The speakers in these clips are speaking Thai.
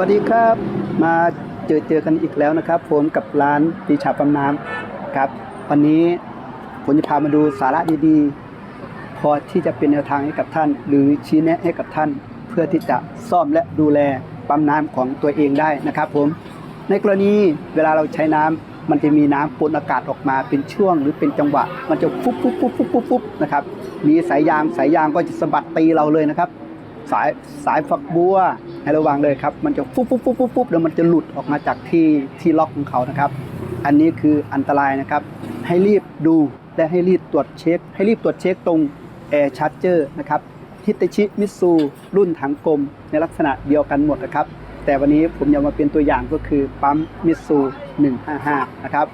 วัสดีครับ มาเจอเจอกันอีกแล้วนะครับผมกับร้านปีชาปั๊มน้ำครับ วันนี้ผมจะพามาดูสาระดีๆ พอที่จะเป็นแนวทางให้กับท่าน หรือชี้แนะให้กับท่าน เพื่อที่จะซ่อมและดูแลปั๊มน้ำของตัวเองได้นะครับผมในกรณีเวลาเราใช้น้ำมันจะมีน้ำปนอากาศออกมาเป็นช่วงหรือเป็นจังหวะ มันจะฟุบฟุบฟุบฟุบฟุบฟุบนะครับมีสายยางสายยางก็จะสะบัดตีเราเลยนะครับ สายสายฝักบัว ให้ระวังเลยครับ มันจะฟุบฟุบฟุบฟุบฟุบแล้วมันจะหลุดออกมาจากที่ที่ล็อกของเขานะครับ อันนี้คืออันตรายนะครับ ให้รีบดูและให้รีบตรวจเช็ค ให้รีบตรวจเช็คตรงแอร์ชาร์เจอร์นะครับฮิตชิมิซูรุ่นถังกลมในลักษณะเดียวกันหมดนะครับ แต่วันนี้ผมจะมาเป็นตัวอย่างก็คือปั๊มมิซู155 นะครับ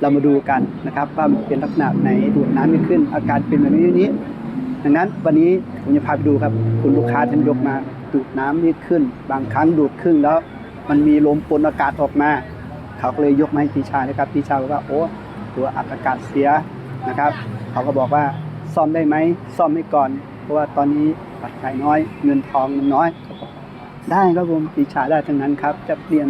เรามาดูกันนะครับว่ามันเป็นลักษณะไหนดูดน้ำไม่ขึ้น อาการเป็นแบบนี้นี้ ดังนั้นวันนี้ผมจะพาไปดูครับ คุณลูกค้าท่านยกมา ดูดน้ำไม่ขึ้น บางครั้งดูดครึ่งแล้ว มันมีลมปนอากาศออกมา เขาก็เลยยกมาให้พี่ชายนะครับพี่ชายบอกว่าโอ้ตัวอัดอากาศเสียนะครับ เขาก็บอกว่าซ่อมได้ไหมซ่อมให้ก่อน เพราะว่าตอนนี้ปัจจัยน้อย เงินทองมันน้อย ได้ครับผมพี่ชายได้ทั้งนั้นครับ จะเปลี่ยน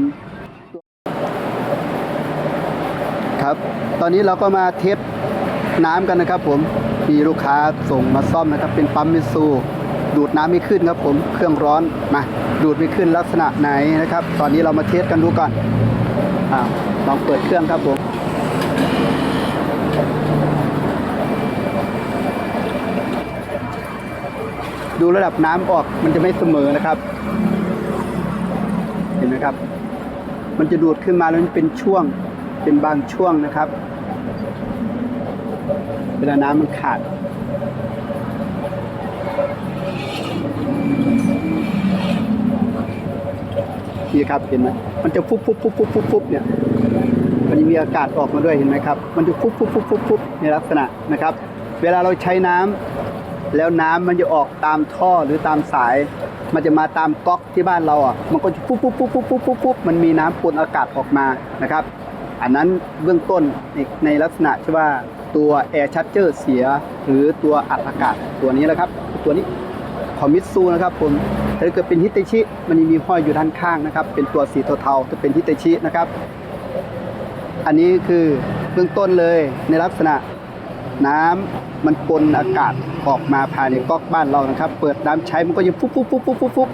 ครับ ตอนนี้เราก็มาเทสน้ำกันนะครับ ผมมีลูกค้าส่งมาซ่อมนะครับ เป็นปั๊มมิตซู ดูดน้ำไม่ขึ้นครับผมเครื่องร้อนมาดูดไม่ขึ้นลักษณะไหนนะครับ ตอนนี้เรามาเทสกันดูก่อนอลองเปิดเครื่องครับผมดูระดับน้ำออกมันจะไม่เสมอนะครับ เห็นไหมครับ มันจะดูดขึ้นมาแล้วมันเป็นช่วงเป็นบางช่วงนะครับ เวลาน้ำมันขาด นี่ครับเห็นไหมมันจะฟุบฟุบฟุบฟุบฟุบฟุบเนี่ยมันจะมีอากาศออกมาด้วยเห็นไหมครับ มันจะฟุบฟุบฟุบฟุบฟุบในลักษณะนะครับ เวลาเราใช้น้ำแล้วน้ำมันจะออกตามท่อหรือตามสาย มันจะมาตามก๊อกที่บ้านเราอะมันก็จะฟุบฟุบฟุบฟุบฟุบฟุบฟุบมันมีน้ำปนอากาศออกมานะครับ อันนั้นเบื้องต้นในในลักษณะที่ว่าตัวแอร์ชัดเจอร์เสีย หรือตัวอัดอากาศตัวนี้แหละครับ ตัวนี้ ของมิตซูนะครับผมถ้าเกิดเป็นฮิตชิมันมีห้อยอยู่ด้านข้างนะครับ เป็นตัวสีเทาๆจะเป็นฮิตชินะครับ อันนี้คือเบื้องต้นเลยในลักษณะน้ำมันปนอากาศออกมาภายในก๊อกบ้านเรานะครับ เปิดน้ำใช้มันก็จะฟุบฟุบฟุบฟุบฟุบฟุบ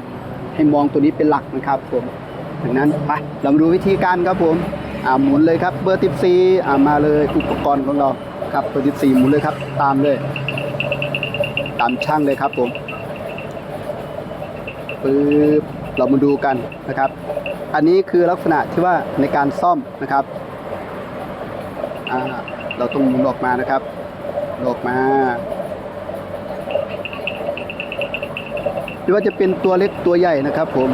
ให้มองตัวนี้เป็นหลักนะครับผมดังนั้นไปเรามาดูวิธีการครับผมอ่าหมุนเลยครับ เบอร์ติซีอ่ามาเลยอุปกรณ์ของเราครับเบอร์ติซีหมุนเลยครับ ตามเลย ตามช่างเลยครับผม ปึ๊บเรามาดูกันนะครับ อันนี้คือลักษณะที่ว่าในการซ่อมนะครับเราต้องหมุนออกมานะครับหมุนออกมาหรือว่าจะเป็นตัวเล็กตัวใหญ่นะครับ ผม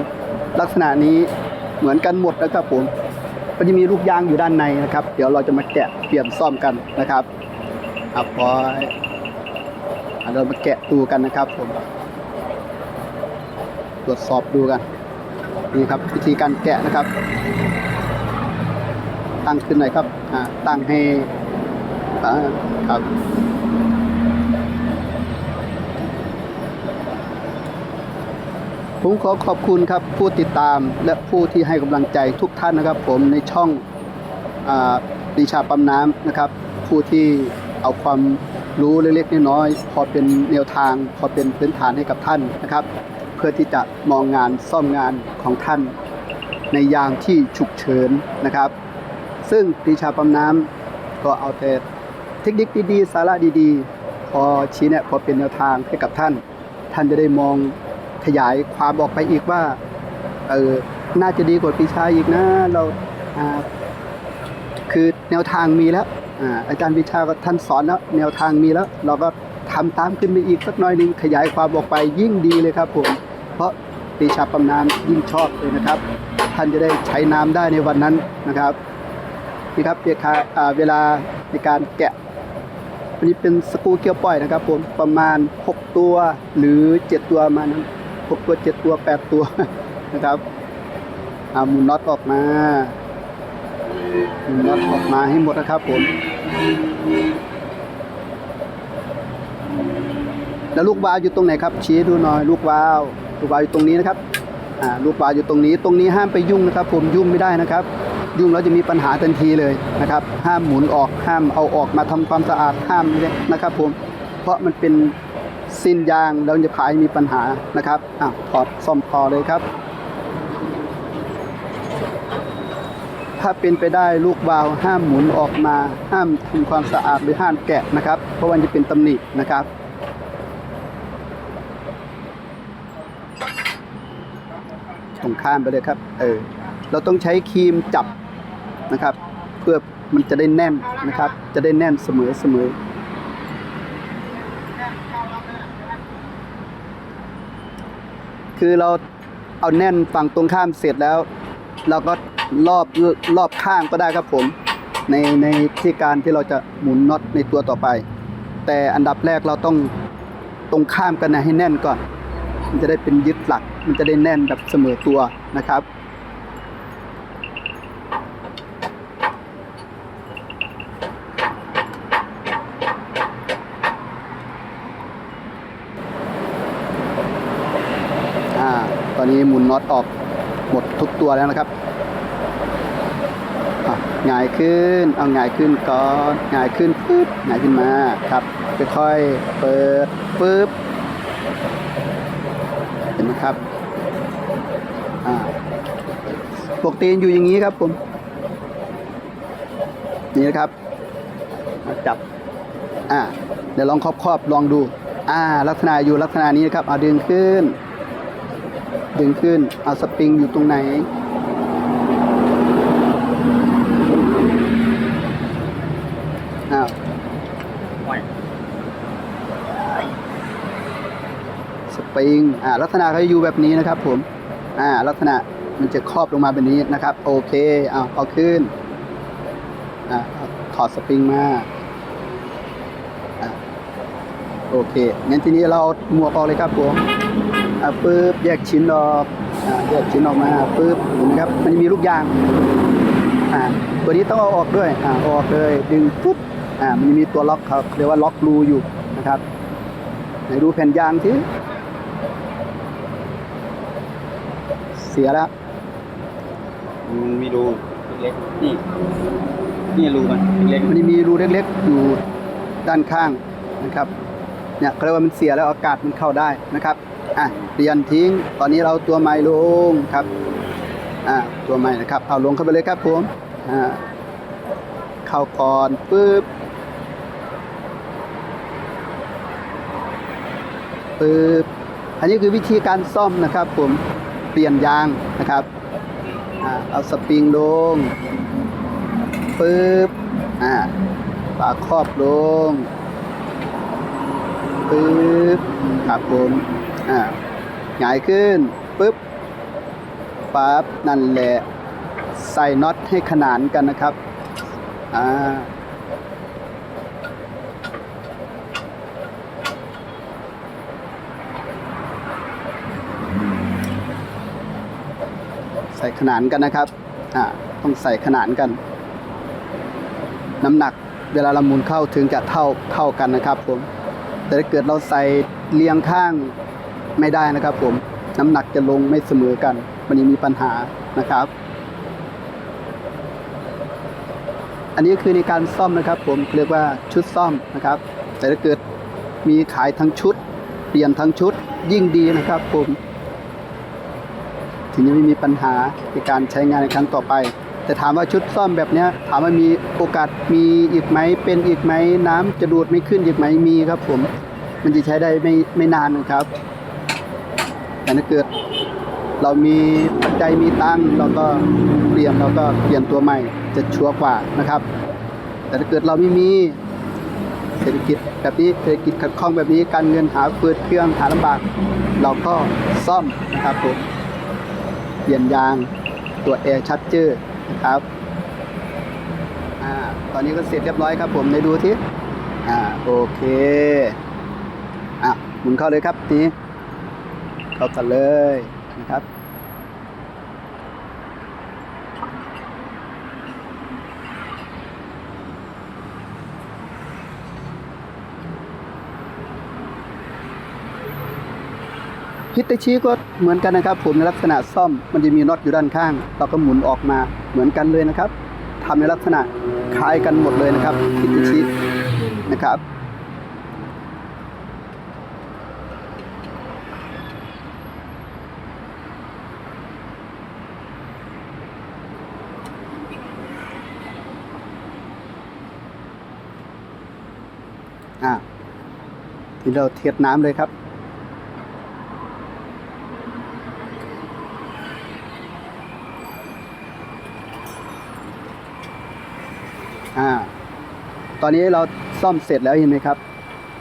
ลักษณะนี้เหมือนกันหมดนะครับผมมันจะมีลูกยางอยู่ด้านในนะครับ เดี๋ยวเราจะมาแกะเปลี่ยนซ่อมกันนะครับอะพออะเรามาแกะดูกันนะครับผม ตรวจสอบดูกันนี่ครับวิธีการแกะนะครับ ตั้งขึ้นหน่อยครับอ่าตั้งให้ครับผมขอขอบคุณครับผู้ติดตามและผู้ที่ให้กำลังใจทุกท่านนะครับ ผมในช่องดิชาปั๊มน้ำนะครับ ผู้ที่เอาความรู้เล็กๆน้อยๆพอเป็นแนวทาง พอเป็นพื้นฐานให้กับท่านนะครับ เพื่อที่จะมองงานซ่อมงานของท่าน ในยามที่ฉุกเฉินนะครับ ซึ่งปีชาปั๊มน้ำก็เอาแต่เทคนิคดีๆ สาระดีๆ พอชี้แนะพอเป็นแนวทางให้กับท่าน ท่านจะได้มองขยายความออกไปอีกว่าเออน่าจะดีกว่าปีชาอีกนะเราคือแนวทางมีแล้วอาจารย์ปีชาก็ท่านสอนแล้วแนวทางมีแล้ว เราก็ทำตามขึ้นไปอีกสักน่อยนึงขยายความออกไปยิ่งดีเลยครับผม เพราะปีชาปั๊มน้ำยิ่งชอบเลยนะครับ ท่านจะได้ใช้น้ำได้ในวันนั้นนะครับนี่ครับเวลาเวลาในการแกะอันนี้เป็นสกูเกียวปล่อยนะครับผมประมาณ 6 ตัวหรือ 7 ตัวมานั้น6ตัว 7 ตัว 8 ตัวนะครับเอาหมุนน็อตออกมาหมุนน็อตออกมาให้หมดนะครับผมแล้วลูกวาล์วอยู่ตรงไหนครับชี้ดูหน่อยลูกวาล์ว ลูกวาล์วอยู่ตรงนี้นะครับอ่าลูกวาล์วอยู่ตรงนี้ ตรงนี้ห้ามไปยุ่งนะครับ ผมยุ่งไม่ได้นะครับ ยุ่งแล้วจะมีปัญหาทันทีเลยนะครับ ห้ามหมุนออกห้ามเอาออกมาทำความสะอาดห้ามนะครับ ผมเพราะมันเป็นสิ้นยางแล้วจะพายมีปัญหานะครับอะถอดซ่อมต่อเลยครับ ถ้าเป็นไปได้ลูกวาล์วห้ามหมุนออกมา ห้ามทำความสะอาดหรือห้ามแกะนะครับ เพราะมันจะเป็นตำหนินะครับ รงข้ามไปเลยครับ เออ เราต้องใช้ครีมจับนะครับ เพื่อมันจะได้แน่นนะครับ จะได้แน่นเสมอเสมอคือเราเอาแน่นฝั่งตรงข้ามเสร็จแล้ว เราก็รอบรอบข้างก็ได้ครับผม ในในที่การที่เราจะหมุนน็อตในตัวต่อไป แต่อันดับแรกเราต้องตรงข้ามกันนะให้แน่นก่อน มันจะได้เป็นยึดหลัก มันจะได้แน่นแบบเสมอตัวนะครับ ตอนนี้หมุนน็อตออกหมดทุกตัวแล้วนะครับอะหงายขึ้น เอาหงายขึ้นก่อนหงายขึ้นปึ๊บหงายขึ้นมาครับค่อยๆเปิดปึ๊บ ครับปกติอยู่อย่างนี้ครับผมนี่นะครับมาจับอ่าเดี๋ยวลองครอบครอบลองดู อ่า ลักษณะอยู่ลักษณะนี้นะครับเอาดึงขึ้น ดึงขึ้นเอาสปริงอยู่ตรงไหน อ้าว ส ปริงอ่าลักษณะเขาจะอยู่แบบนี้นะครับผมอ่าลักษณะมันจะครอบลงมาแบบนี้นะครับ โอเคเอาเอาขึ้นอ่าถอดสปริงมาอ่าโอเคงั้นทีนี้เราเอาหมวกออกเลยครับผมอ่าปึ๊บแยกชิ้นออกอ่าแยกชิ้นออกมาปึ๊บเห็นไหมครับ มันจะมีลูกยางอ่าตัวนี้ต้องเอาออกด้วยอ่าออกเลยดึงปุ๊บอ่ามันจะมีตัวล็อกครับเรียกว่าล็อกรูอยู่นะครับไหนดูแผ่นยางที สียแล้วมันมีรูเล็กๆนี่นี่รูมันเล็กมันจะมีรูเล็กๆอยู่ด้านข้างนะครับเนี่ยเขาเรียกว่ามันเสียแล้วอากาศมันเข้าได้นะครับอะเปลี่ยนทิ้ง ตอนนี้เราตัวใหม่ลงครับอ่าตัวใหม่นะครับเอาลงเข้าไปเลยครับผมอ่าเข้าก่อนปึ๊บปึ๊บอันนี้คือวิธีการซ่อมนะครับผมเปลี่ยนยางนะครับอเอาสปริงลงปึ๊บอ่าฝาครอบลงปึ๊บครับผมอ่าหงายขึ้นปึ๊บปั๊บนั่นแหละใส่น็อตให้ขนานกันนะครับอ่า ส่ขนานกันนะครับอ่าต้องใส่ขนานกัน น้ำหนักเวลาเราหมุนเข้าถึงจะเท่าเท่ากันนะครับผมแต่ถ้าเกิดเราใส่เรียงข้างไม่ได้นะครับ ผมน้ำหนักจะลงไม่เสมอกันมันยังมีปัญหานะครับ อันนี้คือในการซ่อมนะครับ ผมเรียกว่าชุดซ่อมนะครับ แต่ถ้าเกิดมีขายทั้งชุด เปลี่ยนทั้งชุดยิ่งดีนะครับผม ทีนี้ไม่มีปัญหาในการใช้งานในครั้งต่อไป แต่ถามว่าชุดซ่อมแบบนี้ถามว่ามีโอกาสมีอีกไหมเป็นอีกไหมน้ำจะดูดไม่ขึ้นอีกไหมมีครับผม มันจะใช้ได้ไม่ไม่นานนะครับ แต่ถ้าเกิด เรามีปัจจัยมีตังเราก็เปลี่ยนเราก็เปลี่ยนตัวใหม่จะชัวร์กว่านะครับ แต่ถ้าเกิดเราไม่มีเศรษฐกิจแบบนี้เศรษฐกิจขัดข้องแบบนี้การเงินหาเปิดเครื่องหาลำบาก เราก็ซ่อมนะครับผม เปลี่ยนยางตัวแอร์ชัดเจอร์นะครับอ่าตอนนี้ก็เสร็จเรียบร้อยครับผมในดูทีอ่าโอเคอะหมุนเข้าเลยครับทีนี้เข้ากันเลยนะครับ ฮิตาชิก็เหมือนกันนะครับ ผมในลักษณะซ่อมมันจะมีน็อตอยู่ด้านข้าง เราก็หมุนออกมาเหมือนกันเลยนะครับทำในลักษณะคล้ายกันหมดเลยนะครับฮิตาชินะครับอ่าทีเราเทดน้ำเลยครับ อนนี้เราซ่อมเสร็จแล้วเห็นไหมครับ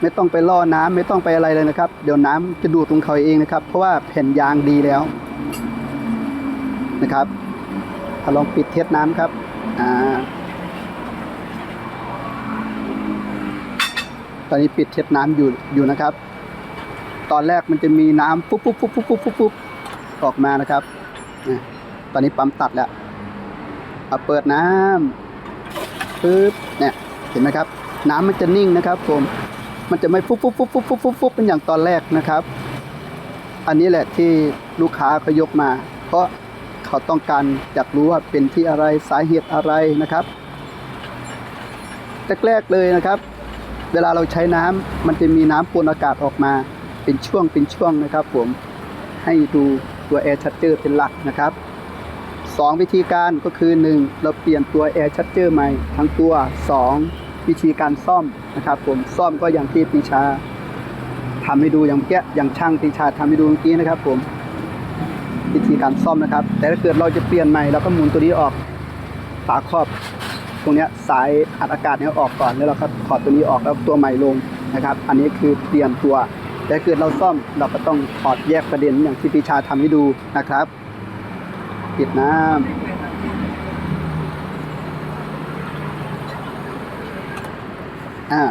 ไม่ต้องไปล่อน้ำไม่ต้องไปอะไรเลยนะครับ เดี๋ยวน้ำจะดูดตรงเขาเองนะครับ เพราะว่าแผ่นยางดีแล้วนะครับถ้าลองปิดเทสน้ำครับอ่าตอนนี้ปิดเทปน้ำอยู่อยู่นะครับ ตอนแรกมันจะมีน้ำปุ๊บปุ๊บปุ๊บปุ๊บปุ๊บปุ๊บปุ๊บออกมานะครับอะตอนนี้ปั๊มตัดแล้วเอาเปิดน้ำปึ๊บเนี่ย ห็นไหมครับ น้ำมันจะนิ่งนะครับผมมันจะไม่ปุ๊บปุ๊บปุ๊บปุ๊บปุ๊บปุ๊บปุ๊บเป็นอย่างตอนแรกนะครับ อันนี้แหละที่ลูกค้าเขายกมา เพราะเขาต้องการอยากรู้ว่าเป็นที่อะไรสาเหตุอะไรนะครับแรกๆเลยนะครับ เวลาเราใช้น้ำมันจะมีน้ำปนอากาศออกมา เป็นช่วงเป็นช่วงนะครับ ผมให้ดูตัว Air Charger เป็นหลักนะครับสองวิธีการก็คือ 1 เราเปลี่ยนตัว Air Charger ใหม่ทั้งตัว 2 วิธีการซ่อมนะครับ ผมซ่อมก็อย่างที่ปีชาทำให้ดูอย่างเมื่อกี้อย่างช่างปีชาทำให้ดูเมื่อกี้นะครับ ผมวิธีการซ่อมนะครับ แต่ถ้าเกิดเราจะเปลี่ยนใหม่เราก็หมุนตัวนี้ออกฝาครอบ ตรงนี้สายอัดอากาศเนี้ยออกก่อนแล้วเราก็ถอดตัวนี้ออกแล้วตัวใหม่ลงนะครับ อันนี้คือเปลี่ยนตัว แต่ถ้าเกิดเราซ่อมเราก็ต้องถอดแยกประเด็นอย่างที่ปีชาทำให้ดูนะครับปิดน้ำ อ่า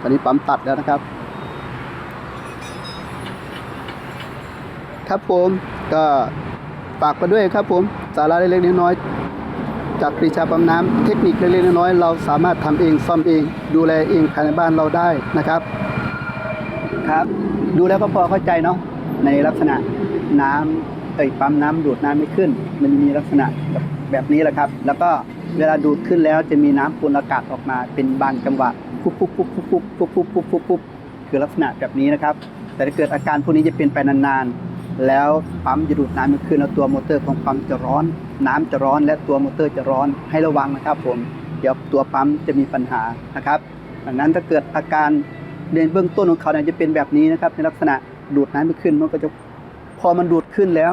ตอนนี้ปั๊มตัดแล้วนะครับ ครับผมก็ฝากไปด้วยครับผมสาระเล็กๆน้อยๆจากปรีชาปั๊มน้ำเทคนิคเล็กๆน้อยๆเราสามารถทำเองซ่อมเองดูแลเองภายในบ้านเราได้นะครับ ครับ ดูแล้วก็พอเข้าใจเนาะในลักษณะน้ำเอ้ยปั๊มน้ำดูดน้ำไม่ขึ้น มันมีลักษณะแบบนี้แหละครับ แล้วก็ เวลาดูดขึ้นแล้วจะมีน้ำปนอากาศออกมาเป็นบางจังหวะปุ๊บปุ๊บปุ๊บปุ๊บปุ๊บปุ๊บปุ๊บปุ๊บปุ๊บปุ๊บคือลักษณะแบบนี้นะครับ แต่ถ้าเกิดอาการพวกนี้จะเป็นไปนานๆ แล้วปั๊มจะดูดน้ำไม่ขึ้นแล้วตัวมอเตอร์ของปั๊มจะร้อน น้ำจะร้อน และตัวมอเตอร์จะร้อนให้ระวังนะครับ ผม เดี๋ยวตัวปั๊มจะมีปัญหานะครับ ดังนั้นถ้าเกิดอาการเรียนเบื้องต้นของเขาเนี่ยจะเป็นแบบนี้นะครับ ในลักษณะดูดน้ำไม่ขึ้นมันก็จะพอมันดูดขึ้นแล้ว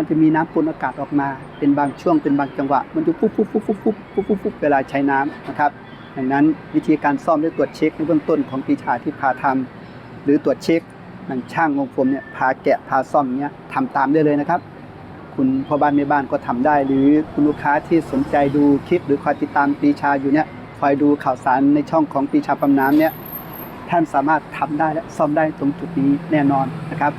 มันจะมีน้ำปนอากาศออกมา เป็นบางช่วงเป็นบางจังหวะ มันจะปุ๊บปุ๊บปุ๊บปุ๊บปุ๊บปุ๊บปุ๊บปุ๊บเวลาใช้น้ำนะครับดังนั้นวิธีการซ่อมด้วยตรวจเช็คในเบื้องต้นของปีชาที่พาทำหรือตรวจเช็คนังช่างองผมเนี่ยพาแกะพาซ่อมเนี้ยทำตามได้เลยนะครับ คุณพ่อบ้านแม่บ้านก็ทำได้ หรือคุณลูกค้าที่สนใจดูคลิป หรือคอยติดตามปีชาอยู่เนี่ยคอยดูข่าวสารในช่องของปีชาปั๊มน้ำเนี่ยท่านสามารถทำได้และซ่อมได้ตรงจุดนี้แน่นอนนะครับ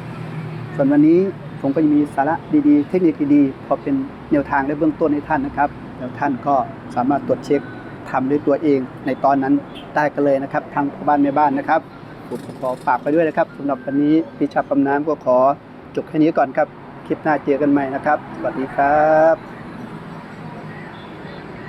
ส่วนวันนี้ ผมก็จะมีสาระดีๆ เทคนิคดีๆ พอเป็นแนวทางและเบื้องต้นให้ท่านนะครับ แล้วท่านก็สามารถตรวจเช็คทำด้วยตัวเองในตอนนั้นได้กันเลยนะครับทางพ่อบ้านแม่บ้านนะครับผมขอฝากไปด้วยนะครับสำหรับวันนี้พิชาปั๊มน้ำก็ขอจบแค่นี้ก่อนครับ คลิปหน้าเจอกันใหม่นะครับ สวัสดีครับ